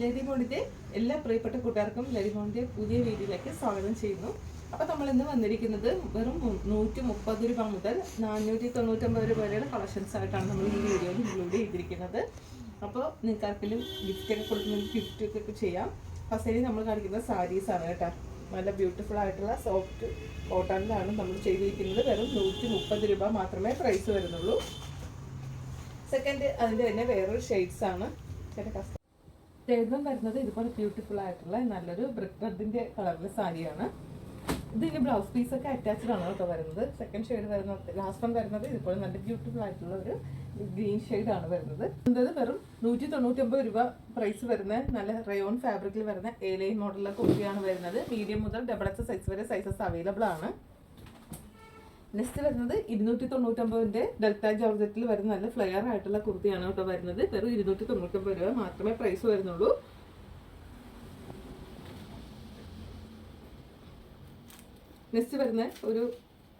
ലരിമോണിന്റെ എല്ലാ പ്രിയപ്പെട്ട കൂട്ടുകാർക്കും ലരിമോണിന്റെ പുതിയ വീഡിയോയിലേക്ക് സ്വാഗതം ചെയ്യുന്നു. അപ്പോൾ നമ്മൾ ഇന്ന് വന്നിരിക്കുന്നത് വെറും നൂറ്റി മുപ്പത് രൂപ മുതൽ നാനൂറ്റി തൊണ്ണൂറ്റൊമ്പത് രൂപ വരെയുള്ള കളക്ഷൻസ് ആയിട്ടാണ് നമ്മൾ ഈ വീഡിയോയിൽ ഇൻക്ലൂഡ് ചെയ്തിരിക്കുന്നത്. അപ്പോൾ നിങ്ങൾക്ക് ആർക്കെങ്കിലും ഗിഫ്റ്റ് ഒക്കെ കൊടുക്കുന്ന ഗിഫ്റ്റ് ഒക്കെ ചെയ്യാം. ഫസ്റ്റ് നമ്മൾ കാണിക്കുന്ന സാരീസ് ആണ് കേട്ടോ. നല്ല ബ്യൂട്ടിഫുൾ ആയിട്ടുള്ള സോഫ്റ്റ് കോട്ടണിലാണ് നമ്മൾ ചെയ്തിരിക്കുന്നത്. വെറും നൂറ്റി മുപ്പത് രൂപ മാത്രമേ പ്രൈസ് വരുന്നുള്ളൂ. സെക്കൻഡ് അതിന്റെ തന്നെ വേറൊരു ഷെയ്ഡ്സ് ആണ്. ചേട്ടാ കസ്റ്റ വരുന്നത് ഇതുപോലെ ബ്യൂട്ടിഫുൾ ആയിട്ടുള്ള നല്ലൊരു ബ്രിക്ക് റെഡിന്റെ കളറിലെ സാരിയാണ്. ഇതിന് ബ്ലൗസ് പീസ് ഒക്കെ അറ്റാച്ച്ഡ് ആണ് കേട്ടോ വരുന്നത്. സെക്കൻഡ് ഷെയ്ഡ് വരുന്ന ലാസ്റ്റ് വൺ വരുന്നത് ഇതുപോലെ നല്ല ബ്യൂട്ടിഫുൾ ആയിട്ടുള്ള ഒരു ഗ്രീൻ ആണ് വരുന്നത്. എന്തത് വെറും നൂറ്റി തൊണ്ണൂറ്റൊമ്പത് രൂപ പ്രൈസ് വരുന്ന നല്ല റയോൺ ഫാബ്രിക്കിൽ വരുന്ന എ ലൈൻ മോഡലിലെ കുർത്തിയാണ് വരുന്നത്. മീഡിയം മുതൽ ഡബിൾ എക്സ് സൈസ് വരെ സൈസസ് അവൈലബിൾ ആണ്. നെക്സ്റ്റ് വരുന്നത് ഇരുന്നൂറ്റി തൊണ്ണൂറ്റൊമ്പതിന്റെ ഡെൽറ്റ ജോർജറ്റിൽ വരുന്ന നല്ല ഫ്ലെയർ ആയിട്ടുള്ള കുർത്തിയാണ് കേട്ടോ വരുന്നത്. വെറും ഇരുന്നൂറ്റി തൊണ്ണൂറ്റൊമ്പത് രൂപ മാത്രമേ പ്രൈസ് വരുന്നുള്ളൂ. നെക്സ്റ്റ് വരുന്ന ഒരു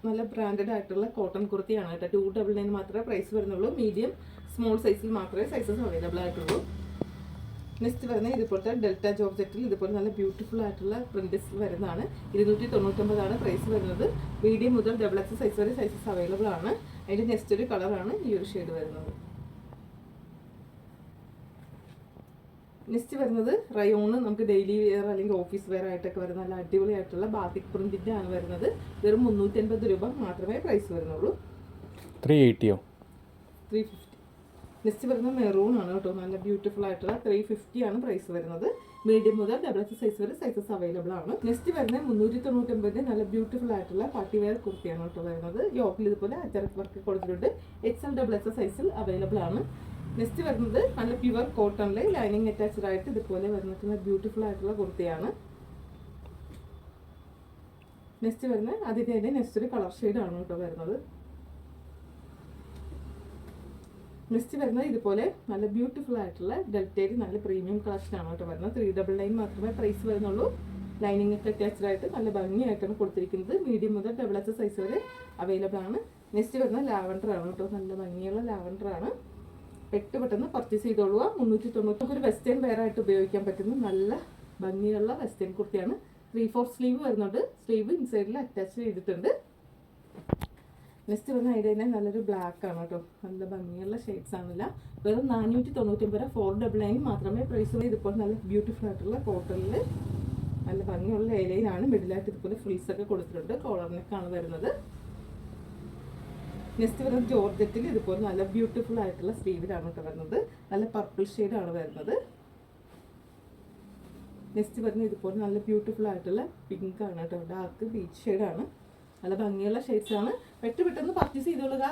നല്ല ബ്രാൻഡഡ് ആയിട്ടുള്ള കോട്ടൺ കുർത്തിയാണ് കേട്ടോ. ടു ഡബിൾ നയൻ മാത്രമേ പ്രൈസ് വരുന്നുള്ളൂ. മീഡിയം സ്മോൾ സൈസിൽ മാത്രമേ സൈസസ് അവൈലബിൾ ആയിട്ടുള്ളൂ. നെക്സ്റ്റ് വരുന്ന ഇതുപോലത്തെ ഡെൽറ്റ ജോബ് ജോർജറ്റിൽ ഇതുപോലെ നല്ല ബ്യൂട്ടിഫുൾ ആയിട്ടുള്ള പ്രിന്റ്സ് വരുന്നതാണ്. ഇരുന്നൂറ്റി തൊണ്ണൂറ്റൊമ്പതാണ് പ്രൈസ് വരുന്നത്. മീഡിയം മുതൽ ഡബിൾ എക്സ് സൈസ് വരെ സൈസസ് അവൈലബിൾ ആണ്. അതിന്റെ നെക്സ്റ്റ് ഒരു കളറാണ് ഈ ഒരു ഷെയ്ഡ് വരുന്നത്. നെക്സ്റ്റ് വരുന്നത് റയോണ് നമുക്ക് ഡെയിലി വെയർ അല്ലെങ്കിൽ ഓഫീസ് വെയർ ആയിട്ടൊക്കെ വരുന്ന നല്ല അടിപൊളിയായിട്ടുള്ള ബാത്തിക് പ്രിന്റിന്റെ ആണ് വരുന്നത്. വെറും മുന്നൂറ്റി അൻപത് രൂപ മാത്രമേ പ്രൈസ് വരുന്നുള്ളൂ. ത്രീ എയ്റ്റിയോ ത്രീ ഫിഫ്റ്റി നെക്സ്റ്റ് വരുന്നത് മെറൂൺ ആണ് കേട്ടോ. നല്ല ബ്യൂട്ടിഫുൾ ആയിട്ടുള്ള ത്രീ ഫിഫ്റ്റി ആണ് പ്രൈസ് വരുന്നത്. മീഡിയം മുതൽ ഡബിൾ എക്സ് സൈസ് വരെ സൈസസ് അവൈലബിൾ ആണ്. നെക്സ്റ്റ് വരുന്നത് മുന്നൂറ്റി തൊണ്ണൂറ്റൊമ്പതിന് നല്ല ബ്യൂട്ടിഫുൾ ആയിട്ടുള്ള പാർട്ടി വെയർ കുർത്തിയാണ് കേട്ടോ വരുന്നത്. യോക്കിൽ ഇതുപോലെ അച്ചറക്ക് വർക്ക് കൊടുത്തിട്ടുണ്ട്. എക്സ് എൽ ഡബിൾ എക്സ് സൈസിൽ അവൈലബിൾ ആണ്. നെക്സ്റ്റ് വരുന്നത് നല്ല പ്യുവർ കോട്ടണിൽ ലൈനിങ് അറ്റാച്ച്ഡ് ആയിട്ട് ഇതുപോലെ വരുന്ന ബ്യൂട്ടിഫുൾ ആയിട്ടുള്ള കുർത്തിയാണ് നെക്സ്റ്റ് വരുന്നത് അതിന്റെ തന്നെ നെക്സ്റ്റ് ഒരു കളർ ഷെയ്ഡാണ് കേട്ടോ വരുന്നത്. നെക്സ്റ്റ് വരുന്നത് ഇതുപോലെ നല്ല ബ്യൂട്ടിഫുൾ ആയിട്ടുള്ള ഡെൽറ്റേരി നല്ല പ്രീമിയം കളക്ഷൻ ആണ് കേട്ടോ വരുന്നത്. ത്രീ ഡബിൾ നയൻ മാത്രമേ പ്രൈസ് വരുന്നുള്ളൂ. ലൈനിങ് ഒക്കെ അറ്റാച്ച്ഡ് ആയിട്ട് നല്ല ഭംഗിയായിട്ടാണ് കൊടുത്തിരിക്കുന്നത്. മീഡിയം മുതൽ ഡബിൾ എക്സ് സൈസ് വരെ അവൈലബിൾ ആണ്. നെക്സ്റ്റ് വരുന്നത് ലാവൻഡർ ആണ് കേട്ടോ. നല്ല ഭംഗിയുള്ള ലാവൻഡർ ആണ്. പെട്ട് പെട്ടെന്ന് പർച്ചേസ് ചെയ്തോളുക. മുന്നൂറ്റി തൊണ്ണൂറ്റി ഒരു വെസ്റ്റേൺ വെയർ ആയിട്ട് ഉപയോഗിക്കാൻ പറ്റുന്ന നല്ല ഭംഗിയുള്ള വെസ്റ്റേൺ കുർത്തിയാണ്. ത്രീ ഫോർ സ്ലീവ് വരുന്നുണ്ട്. സ്ലീവ് ഇൻസൈഡിൽ അറ്റാച്ച് ചെയ്തിട്ടുണ്ട്. നെക്സ്റ്റ് വന്ന അതിന്റെ തന്നെ നല്ലൊരു ബ്ലാക്ക് ആണ് കേട്ടോ. നല്ല ഭംഗിയുള്ള ഷെയ്ഡ്സ് ആണല്ല. വെറും നാനൂറ്റി തൊണ്ണൂറ്റൊമ്പത് ഫോർ ഡബിൾ നയൻ മാത്രമേ പ്രൈസ് ഇതിപ്പോൾ നല്ല ബ്യൂട്ടിഫുൾ ആയിട്ടുള്ള കോട്ടണിൽ നല്ല ഭംഗിയുള്ള ഏലയിലാണ് മിഡിലായിട്ട് ഇതുപോലെ ഫ്രീസ് ഒക്കെ കൊടുത്തിട്ടുണ്ട്. കോളറിനൊക്കെയാണ് വരുന്നത്. നെക്സ്റ്റ് വരുന്നത് ജോർജറ്റിൽ ഇതുപോലെ നല്ല ബ്യൂട്ടിഫുൾ ആയിട്ടുള്ള സ്ലീവിലാണ് കേട്ടോ വരുന്നത്. നല്ല പർപ്പിൾ ആണ് വരുന്നത്. നെക്സ്റ്റ് വരുന്നത് ഇതുപോലെ നല്ല ബ്യൂട്ടിഫുൾ ആയിട്ടുള്ള പിങ്ക് ആണ് കേട്ടോ. ഡാർക്ക് ബീച്ച് ഷെയ്ഡാണ് നല്ല ഭംഗിയുള്ള ഷെയ്ഡ്സ് ആണ്. പെട്ട് പെട്ടെന്ന് പർച്ചേസ് ചെയ്തോളുക.